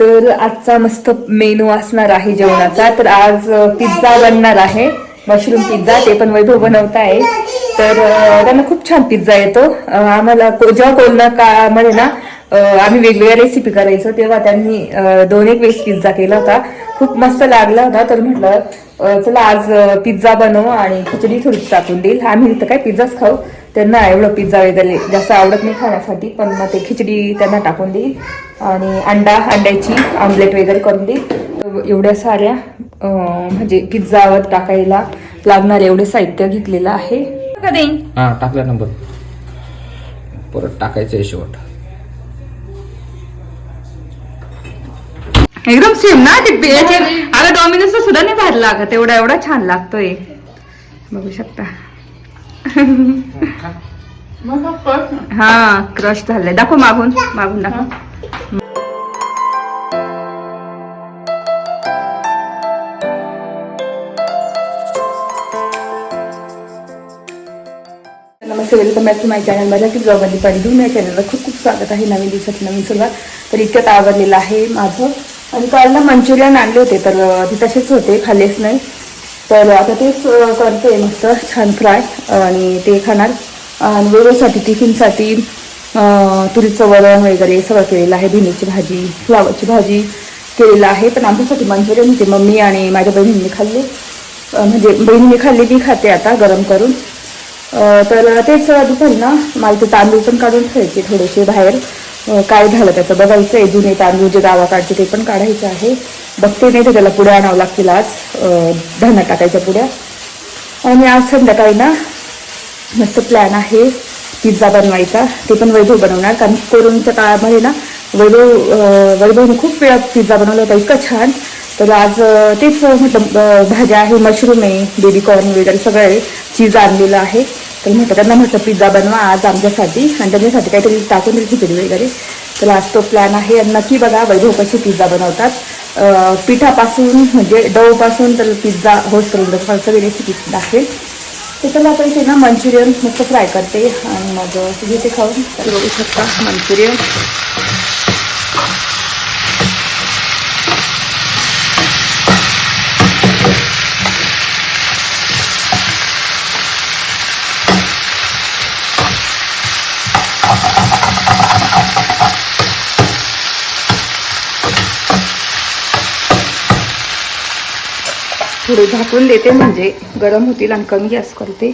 तर आजचा मस्त मेनू असणार आहे जेवणाचा. तर आज पिझ्झा बनणार आहे. मशरूम पिझ्झा ते पण वैभव बनवत आहे तर त्यांना खूप छान पिझ्झा येतो. आम्हाला जेव्हा कोरोना काळामध्ये ना आम्ही वेगवेगळ्या रेसिपी करायचो तेव्हा त्यांनी दोन एक वेळेस पिझ्झा केला होता. खूप मस्त लागला होता. तर म्हटलं चला आज पिझ्झा बनवू आणि खिचडी थोडीच टाकून देईल. आम्ही इथं काय पिझ्झाच खाऊ. त्यांना एवढं पिझ्झा वगैरे जास्त आवडत नाही खाण्यासाठी पण मग ते खिचडी त्यांना टाकून देईल. आणि अंडा अंड्याची ऑमलेट वगैरे करून देईल. एवढ्या साऱ्या म्हणजे पिझ्झावर टाकायला लागणार एवढे साहित्य घेतलेलं आहे. का देईन हा टाकला नंबर परत टाकायचं आहे शेवट. एकदम सेम ना ते याचे. अगं डॉमिनोज सुद्धा नाही भारी लागत. एवढा एवढा छान लागतोय. बघू शकता. हा क्रश झालंय. दाखव मागून. मागून दाखव. नमस्ते welcome back to my channel Marathi ब्लॉगमध्ये परिधून या चॅनलला खूप खूप स्वागत आहे. नवीन दिवसाची नवीन सुरुवात. तर इतक्यात आवडलेलं आहे माझं. आणि काल ना मंचुरियन आणले होते तर तसेच होते खाल्लेच नाही. तर आता तेच करते मस्त छान फ्राय आणि ते खाणार. आणि वेगळ्यासाठी टिफिनसाठी तुरीचं वरण वगैरे सगळं केलेलं आहे. भेंडीची भाजी फ्लावरची भाजी केलेलं आहे. पण आमच्यासाठी मंचुरियन होते. मम्मी आणि माझ्या बहिणींनी खाल्ले. म्हणजे बहिणीने खाल्ली. मी खाते आता गरम करून. तर तेच दुपारी ना मला ते तांदूळ पण काढून ठेवायचे थोडेसे बाहेर. काय झालं त्याचं? बघायचं आहे जुने तांदूळ जे गावाकडचे ते पण काढायचे आहे. बघते नाही तर त्याला पुड्या आणावं लागतील आज. अं, टाकायच्या पुढे. आणि आज संध्याकाळी ना मस्त प्लॅन आहे पिझ्झा बनवायचा. ते पण वैभव बनवणार. कारण कोरोनाच्या काळामध्ये ना वैभव वैभवने खूप वेळा पिझ्झा बनवला होता. इतका छान. तर आज तेच म्हटलं भाज्या आहे मशरूम आहे बेबी कॉर्न वगैरे सगळं चीज आणलेलं आहे. तर म्हटलं त्यांना म्हटलं पिझ्झा बनवा आज आमच्यासाठी आणि त्यांच्यासाठी काहीतरी टाकून दिली खिचडी वगैरे. तर आज तो प्लॅन आहे. नक्की बघा वैभव कशी पिझ्झा बनवतात. पिठापासून म्हणजे डवपासून तर पिझ्झा होतपर्यंत तुम्हाला सगळी रेसिपी दाखवेल तर त्याला आपण इथे ना मंचुरियन मस्त फ्राय करते. आणि मग घेते खाऊन बघू शकता. मंचुरियन. थोडे झाकून देते म्हणजे गरम होतील आणि कमी गॅस करते.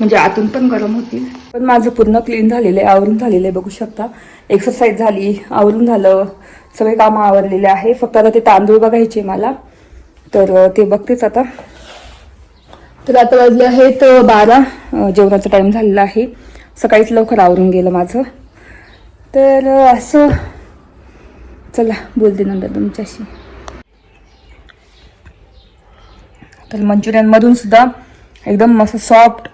म्हणजे आतून पण गरम होतील. पण माझं पूर्ण क्लीन झालेलं आहे आवरून झालेलं आहे बघू शकता. एक्सरसाइज झाली आवरून झालं. सगळे कामं आवरलेले आहे. फक्त आता ते तांदूळ बघायचे मला. तर ते बघतेच आता. तर आता वाजले आहेत बारा. जेवणाचा टाईम झालेला आहे. सकाळीच लवकर आवरून गेलं माझं. तर असं. चला बोलते नंतर तुमच्याशी. तर मंचुरियनमधून सुद्धा एकदम मस्त सॉफ्ट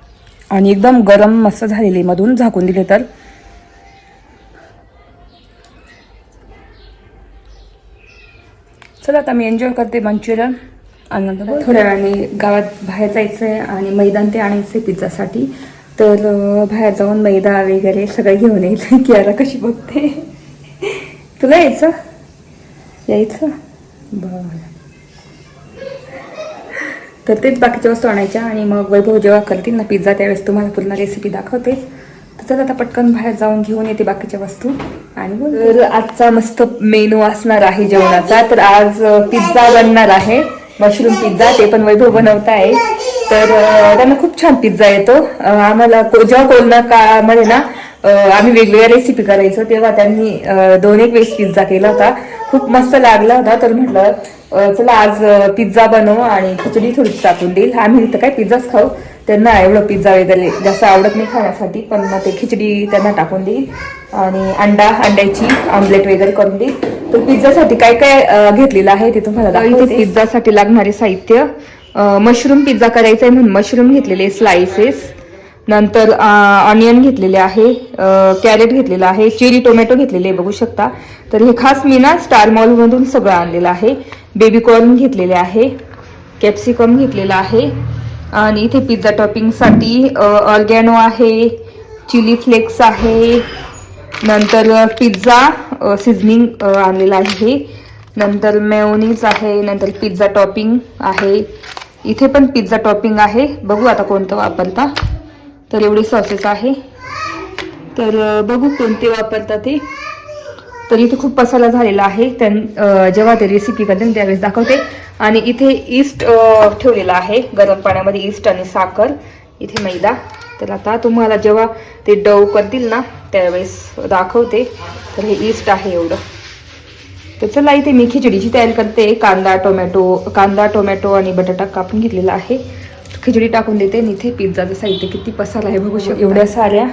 आणि एकदम गरम मस्त झालेले मधून झाकून दिले तर. चला आता मी एन्जॉय करते मंचुरियन. आणि थोड्या वेळाने गावात बाहेर जायचं आहे आणि मैदान ते आणायचं आहे पिझ्झासाठी. तर बाहेर जाऊन मैदा वगैरे सगळं घेऊन यायचं की आता कशी बघते. तुला यायचं? यायचं? बरं. तर तेच बाकीच्या वस्तू आणायच्या आणि मग वैभव जेव्हा करतील ना पिझ्झा त्यावेळेस तुम्हाला पूर्ण रेसिपी दाखवतेच तर आता पटकन बाहेर जाऊन घेऊन येते बाकीच्या वस्तू आणि तर आजचा मस्त मेनू असणार आहे जेवणाचा. तर आज पिझ्झा बनणार आहे. मशरूम पिझ्झा ते पण वैभव बनवत आहे तर त्यांना खूप छान पिझ्झा येतो. आम्हाला जेव्हा कोरोना काळामध्ये ना आम्ही वेगवेगळ्या रेसिपी करायचो तेव्हा त्यांनी दोन एक वेळेस पिझ्झा केला होता. खूप मस्त लागला होता तर म्हटलं चला आज पिझ्झा बनवू आणि खिचडी थोडीशी टाकून देईल. आम्ही इथं काय पिझ्झाच खाऊ. त्यांना एवढं पिझ्झा वगैरे जास्त आवडत नाही खाण्यासाठी पण मग ते खिचडी त्यांना टाकून देईल. आणि अंडा अंड्याची ऑमलेट वगैरे करून देईल. तर पिझ्झासाठी काय काय घेतलेलं आहे ते तुम्हाला दाखवते. पिझ्झासाठी लागणारे साहित्य मशरूम पिझ्झा करायचा आहे म्हणून मशरूम घेतलेले स्लाइसेस नंतर ऑनियन घेतलेले आहे कॅरेट घेतलेलं आहे चेरी टोमॅटो घेतलेले आहे, बघू शकता. तर हे खास मी ना स्टार मॉलमधून सगळं आणलेलं आहे. बेबी कॉर्न घेतलेले आहे कॅप्सिकम घेतलेलं आहे आणि इथे पिझ्झा टॉपिंगसाठी ऑर्गॅनो आहे चिली फ्लेक्स आहे नंतर पिझ्झा सिझनिंग आणलेलं आहे. नंतर मेओनीज आहे नंतर पिझ्झा टॉपिंग आहे. इथे पण पिझ्झा टॉपिंग आहे. बघू आता कोणतं वापरता. तर एवढे सॉसेस आहे. तर बघू कोणते वापरतात ते. तर इथे खूप मसाला झालेला आहे. त्यां जेव्हा ते रेसिपी करते त्यावेळेस दाखवते. आणि इथे ईस्ट ठेवलेला आहे. गरम पाण्यामध्ये ईस्ट आणि साखर. इथे मैदा. तर आता तुम्हाला जेव्हा ते डव करतील ना त्यावेळेस दाखवते. तर हे ईस्ट आहे एवढं. तर चला इथे मी खिचडीची तयारी करते. कांदा टोमॅटो कांदा टोमॅटो आणि बटाटा कापून घेतलेला आहे. खिचडी टाकून देते आणि इथे पिझ्झाचं साहित्य किती पसारा आहे बघू शकतो. एवढ्या साऱ्या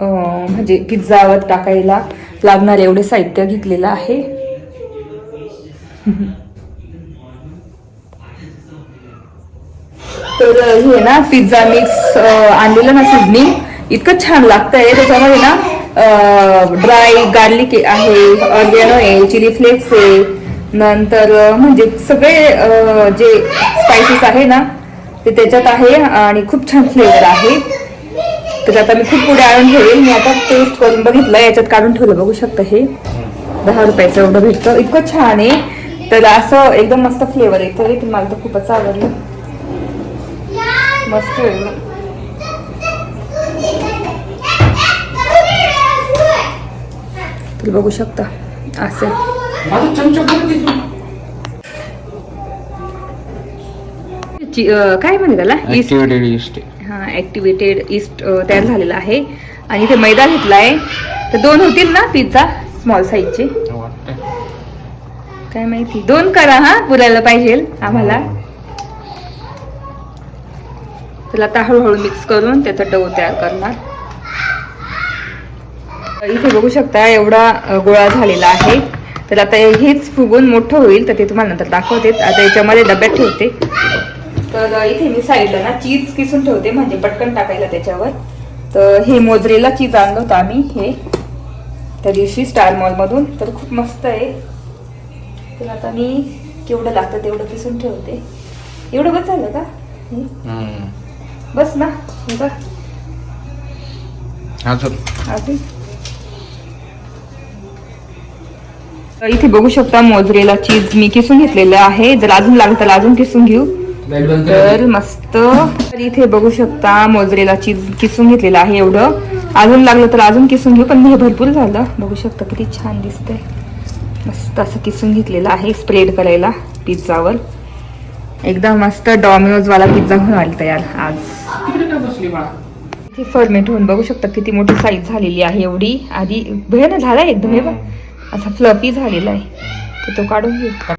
म्हणजे पिझ्झावर टाकायला लागणारे एवढे साहित्य घेतलेलं आहे. तर हे ना पिझ्झा मिक्स आणलेलं ना सिझनिंग इतकं छान लागतंय. त्याच्यामध्ये ना ड्राय गार्लिक आहे ऑर्गॅनो आहे चिली फ्लेक्स आहे. नंतर म्हणजे सगळे जे स्पायसेस आहे ना ते त्याच्यात आहे आणि खूप छान फ्लेवर आहे. तर आता मी खूप पुढे आणून ठेवेल. मी आता टेस्ट करून बघितलं. याच्यात काढून ठेवलं. बघू शकता हे. दहा रुपयाचं एवढं भेटतं. इतकं छान आहे. तर असं एकदम मस्त फ्लेवर आहे. तरी मला तर खूपच आवडलं. मस्त आहे. बघू शकता. असं माझा चमचा बरं दे तू. ची- अं, काय म्हणे त्याला ईस्ट. हा ऍक्टिवेटेड ईस्ट तयार झालेला आहे. आणि इथे मैदा घेतलाय. तर दोन होतील ना पिझ्झा स्मॉल साईजचे. काय माहिती? दोन करा हा पुरायला पाहिजे आम्हाला. त्याला आता हळूहळू मिक्स करून त्याचा डो तयार करणार. इथे बघू शकता एवढा गोळा झालेला आहे. तर आता हेच फुगून मोठं होईल तर ते तुम्हाला नंतर दाखवते आता याच्यामध्ये डब्यात ठेवते. तर इथे मी साईडला ना चीज किसून ठेवते म्हणजे पटकन टाकायला त्याच्यावर. तर हे मोजरेला चीज आणलं होतं आम्ही हे. त्या दिवशी स्टार मॉलमधून तर खूप मस्त आहे. तर आता मी केवढं लागतं तेवढं किसून ठेवते. एवढं बस झालं का. बस ना इथे बघू शकता मोजरेला चीज मी किसून घेतलेलं आहे. जर अजून लागलं तर अजून किसून घेऊ. तर. मस्त. तर इथे बघू शकता मोजरेला चीज किसून घेतलेलं आहे एवढं. अजून लागलं तर अजून किसून घेऊ पण हे भरपूर झालं. बघू शकता किती छान दिसतंय. मस्त असं किसून घेतलेलं आहे स्प्रेड करायला पिझ्झावर. एकदम मस्त डॉमिनोज वाला पिझ्झा घेऊन आले तयार आज? इथे फर्मेंट होऊन बघू शकता किती मोठी साईज झालेली आहे एवढी. आधी भयानक झालाय एकदम हे बघ. असा फ्लफी झालेला आहे. तर तो काढून घेऊ.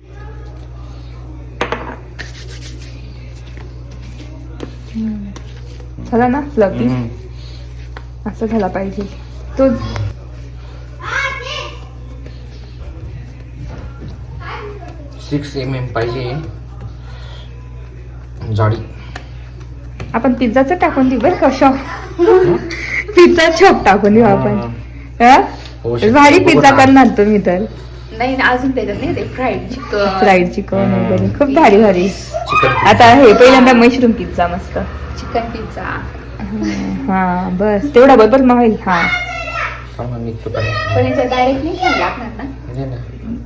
झाला ना फ्लफी. असं झाला पाहिजे. तो सिक्स एम एम पाहिजे. जाडी. आपण पिझ्झाचं टाकून देऊ बरं का शॉप पिझ्झा शॉप टाकून देऊ आपण. भारी पिझ्झा. करणार तुम्ही तर. नाही ना, अजून त्याच्यात नाही ते फ्राईड चिकन फ्राईड चिकन वगैरे. खूप भारी भारी. आता हे पहिल्यांदा मशरूम पिझ्झा मस्त. चिकन पिझ्झा हा बस. तेवढा बरोबर मग होईल हा पण याच्यात डायरेक्ट नाही लागणार ना.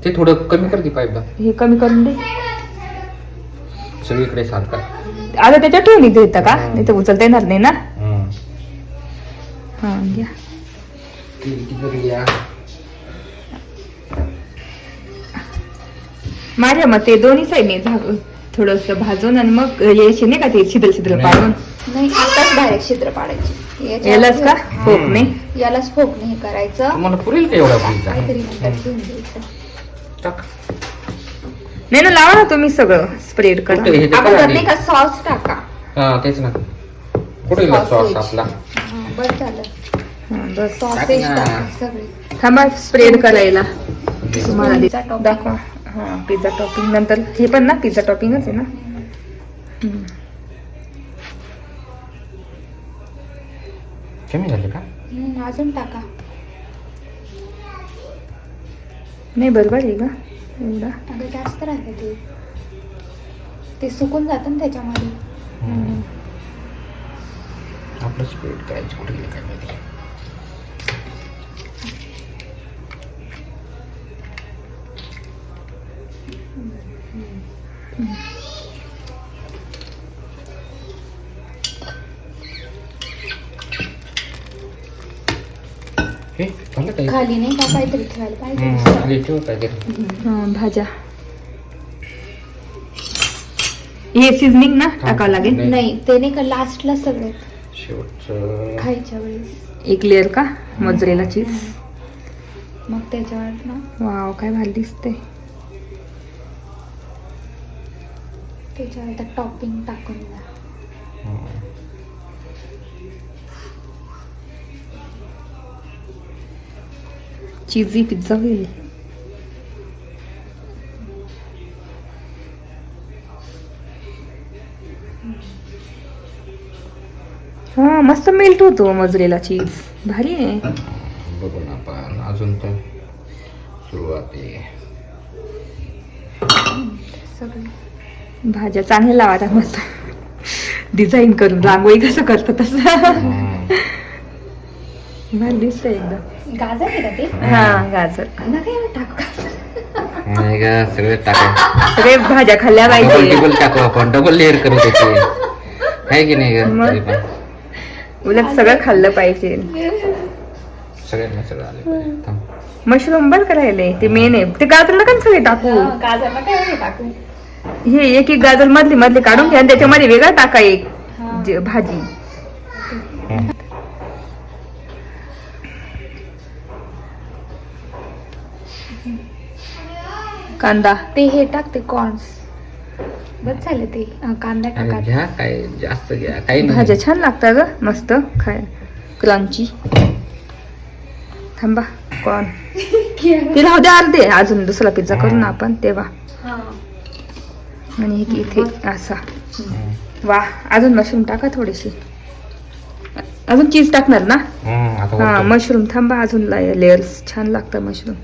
ते थोडं कमी कर पाईप हे कमी करून दे. सगळीकडे सारखा. आता त्याच्यात ठेवून इथे येतं का? नाही तर उचलता येणार नाही ना. हा घ्या. माझ्या मते दोन्ही साईडने झाग थोडस भाजून आणि मग यायचे नाही का ते छिद्र छिद्र नाही. पाडून? नाही आताच डायरेक्ट छिद्र पाडायची. यालाच का? नाही? यालाच फोकणे हे करायचं. तुम्हाला पुरेल का एवढा काहीतरी पिझ्झा नंतर घेऊन द्यायचं टाक. नाही ना लावा ना तुम्ही सगळं. स्प्रेड करा. हे आपण त्यात. नाही का सॉस टाका? हा तेच ना. कुठे गेला सॉस Sausage. आपला? हा, बस झालं. हा, बस. सॉसेज ना. टाका सगळे. थांबा स्प्रेड करायला. तुम्हाला दे-. दाखवा. हा पिझ्झा टॉपिंग नंतर हे पण ना पिझ्झा टॉपिंगच आहे ना. कमी झाले का? हम्म, अजून टाका. नाही बरोबर आहे का एवढा. अगं जास्त राहते ते. ते सुकून जातं ना त्याच्यामध्ये. हम्म. आपलं स्पीड करायचं कुठे गेलं काय माहिती? हे झालं काही खाली नाही का काहीतरी ठेवायला? पाहिजे हम्म, खाली ठेव काहीतरी हा, भाज्या. हे सिझनिंग ना टाकावं लागेल? नाही. नाही ते नाही का लास्टला सगळे? शेवटचं. खायच्या वेळेस. एक लेअर का? मोजरेला चीज मग त्याच्यावर ना? वाव काय भारी दिसते त्याच्यावर आता टॉपिंग टाकून द्या. चीजी पिझ्झा होईल. हा मस्त मेल्ट होतो मजरेला चीज भारी आहे. बघू ना आपण अजून तर सुरुवात आहे. सगळे. भाज्या चांगल्या लावा त्या मस्त. डिझाईन करून रांगोळी कसं करतं तसं. भारी दिसतंय एकदम गाजर आहे का ते? हा गाजर. नका एवढं टाकू नाही का सगळे टाका. सगळे भाज्या खाल्ल्या डबल पाहिजे. टेबल टाकू आपण डबल लेअर करू त्याची. आहे की नाही मग? का उलट सगळं खाल्लं पाहिजे. सगळ्यांना सगळं आले पाहिजे. थांब. मशरूम बरं करायले ते मेन आहे. ते गाजरला का सगळे टाकू? गाजर नका एवढे टाकू? हे एक एक गाजर मधली मधली काढून घ्या आणि त्याच्यामध्ये वेगळा टाका एक. जे- भाजी. कांदा. ते हे टाकते कॉर्न्स बस झालं ते. अं, कांदा टाका. घ्या काय जास्त घ्या. काही नाही. भाज्या छान लागतात ग मस्त. खाय. क्रंची थांबा कॉर्न ते राहू दे अर्धे. अजून दुसरा पिझ्झा करू ना आपण तेव्हा. हा. आणि हे इथे असा. वा अजून मशरूम टाका थोडीशी. अजून चीज टाकणार ना? हा. मशरूम थांबा अजून लेअर्स छान लागतं मशरूम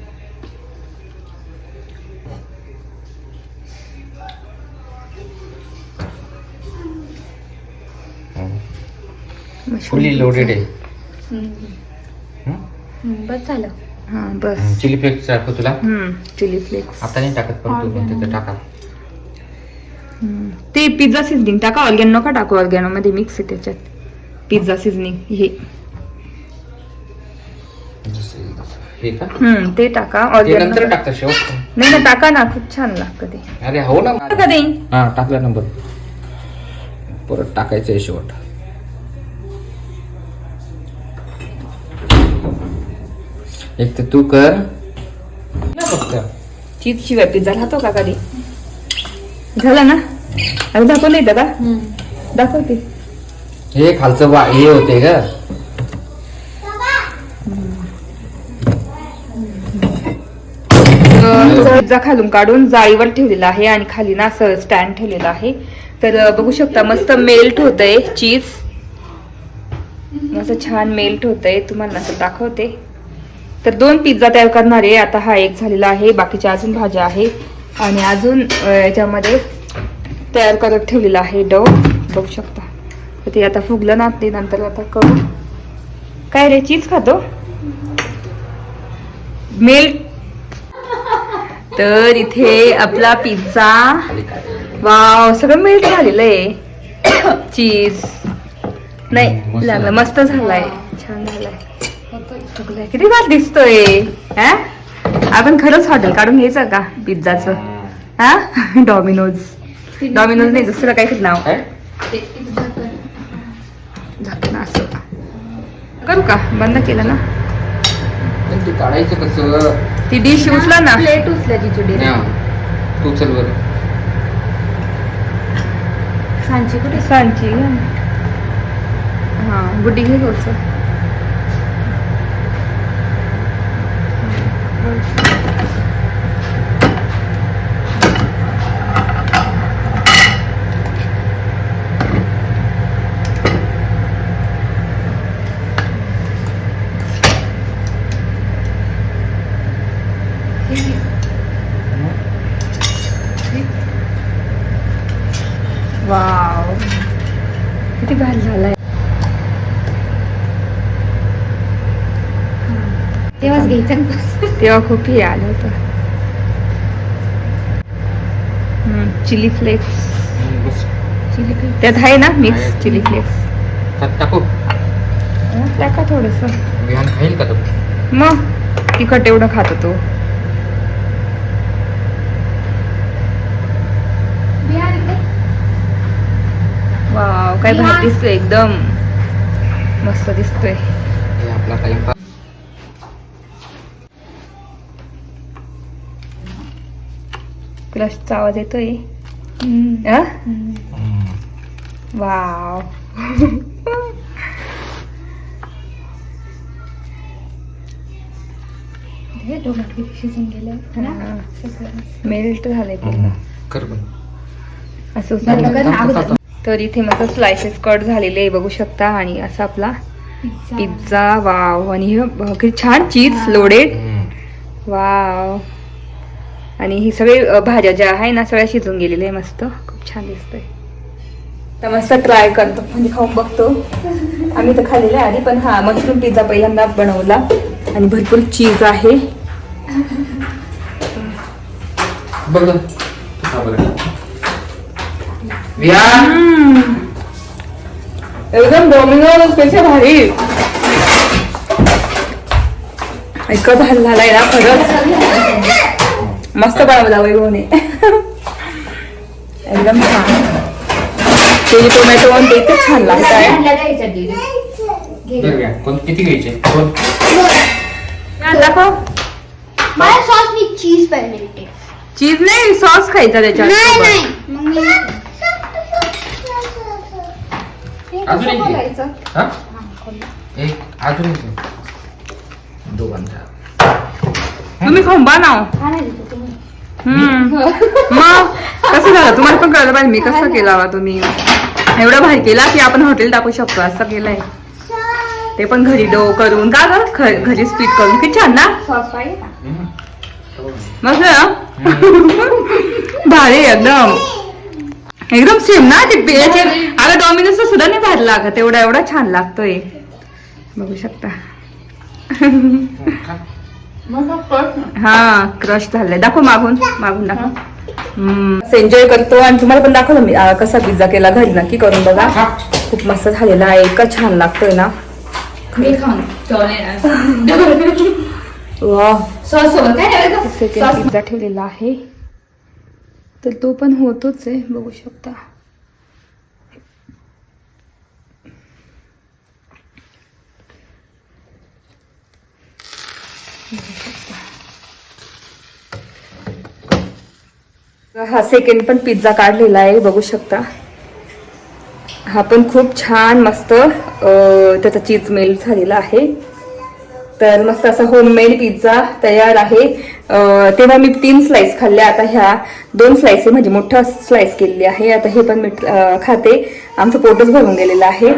फुल्ली लोडेड आहे. हम्म. हम्म? हम्म, बस झालं. हा बस. चिली फ्लेक्स टाकू तुला? हम्म चिली फ्लेक्स आता नाही टाकत पण तू पण तिथं टाका. ते पिझ्झा सिझनिंग टाका ऑर्गॅनो नका टाकू ऑर्गॅनो मध्ये मिक्स आहे त्याच्यात. पिझ्झा सिझनिंग हे. जसं- हे का? हम्म ते टाका ते ऑर्गॅनो नंतर टाकता शेवट? नाही ना टाका ना खूप छान लागतं ते. अरे हो ना. टाका ते? हा टाकला नंबर परत टाकायचं आहे शेवट. एक तर तू कर. ना फक्त चीज शिवाय पिझ्झा राहतो का कधी? झाला ना? अरे दाखवलं येतं का दाखवते. हे खालचं वा हे होते का पिझ्झा खालून काढून जाळीवर ठेवलेला आहे आणि खाली ना असं स्टँड ठेवलेला आहे. तर बघू शकता मस्त मेल्ट होत आहे चीज असं छान मेल्ट होत आहे तुम्हाला असं दाखवते. तर दोन पिझ्झा तयार करणार आहे. आता हा एक झालेला आहे. बाकीच्या अजून भाज्या आहे. आणि अजून याच्यामध्ये तयार करत ठेवलेला आहे डव. बघू शकता. ते आता फुगलं ना ते नंतर आता करू. काय रे चीज खातो? मेल्ट तर इथे आपला पिझ्झा. वाव सगळं मेल्ट झालेलं आहे. चीज. नाही लागलं. मस्त झालाय. छान झालाय. किती भात दिसतोय? हा आपण खरंच हॉटेल काढून घ्यायचं का? पिझ्झाचं? हा. डॉमिनोज. डॉमिनोज नाही दुसरं नाव? काय झाकण असं. करू का? बंद केलं ना? ते काढायचं कसं? ती डिश उचला ना. प्लेट उचल्याची जुडी हा. तू चल बरं. सांची कुठे? सांची. हा बुड्डी घे थोडस वाव किती भारी झालाय तेव्हाच घ्यायचं तेव्हा खूप हे आलं होतं. Chilli flakes. बस चिली फ्लेक्स. त्यात आहे ना मिक्स. Chilli flakes. टाकू. टाका थोडस. विहान खाईल का तो? मग तिखट एवढं खातो तो. वाव काय. भारी दिसतोय एकदम. मस्त दिसतोय. हे आपला क्रशचा आवाज येतोय. वाव. हे टोमॅटो शिजून गेलं? हा. मेल्ट पूर्ण झालं. तर इथे मस्त स्लायसेस कट झालेले आहे बघू शकता. आणि असा आपला पिझ्झा. वाव. आणि हे छान चीज लोडेड वाव. आणि ही सगळे भाज्या ज्या आहे ना सगळ्या शिजून गेलेल्या आहे मस्त. खूप छान दिसतंय. तर मस्त ट्राय करतो. म्हणजे खाऊन बघतो. आम्ही तर खाल्लेलं आहे आधी पण हा मशरूम पिझ्झा पहिल्यांदा बनवला. आणि भरपूर चीज आहे. एकदम डोमिनोजपेक्षा भारी. इतका भारी झालाय ना खरंच. मस्त बनवला वैभवने एकदम छान. चिली टोमॅटो आणि ते इतकं छान लागत आहे किती घ्यायचे? मला सॉस मी चीज पाहिजे चीज नाही सॉस खायचा त्याच्यात. अजून एक अजून. दोघांचा. तुम्ही खाऊन बनव हा नाही देतो तुम्ही हम्म. मग? कसं झालं? तुम्हाला पण कळलं पाहिजे मी कसं केला बा तुम्ही? एवढं भारी केला की आपण हॉटेल टाकू शकतो असं केलंय. ते पण घरी डो करून का ग? घरी स्पीट करून. किती छान ना? ना? भारी एकदम. एकदम सेम ना ते याचे अगं डॉमिनोज सुद्धा नाही भारी लागत. एवढा एवढा छान लागतोय. बघू शकता. खा. हा क्रश झालाय. दाखव मागून. मागून दाखव. एन्जॉय करतो आणि तुम्हाला पण दाखवलं मी कसा पिझ्झा केला घरी नक्की करून बघा. खूप मस्त झालेला आहे. इतका छान लागतोय ना. पिझ्झा ठेवलेला आहे. तर तो पण होतोच आहे बघू शकता. हा सेकंड पण पिझ्झा काढलेला आहे बघू शकता. हा पण खूप छान मस्त त्याचा चीज मेल्ट झालेला आहे. तर मस्त असा होममेड पिझ्झा तयार आहे. तेव्हा मी तीन स्लाइस खाल्ल्या. आता ह्या दोन स्लाइस म्हणजे मोठा स्लाइस केलेली आहे. आता हे पण मी खाते. आमचं पोटच भरून गेलेलं आहे.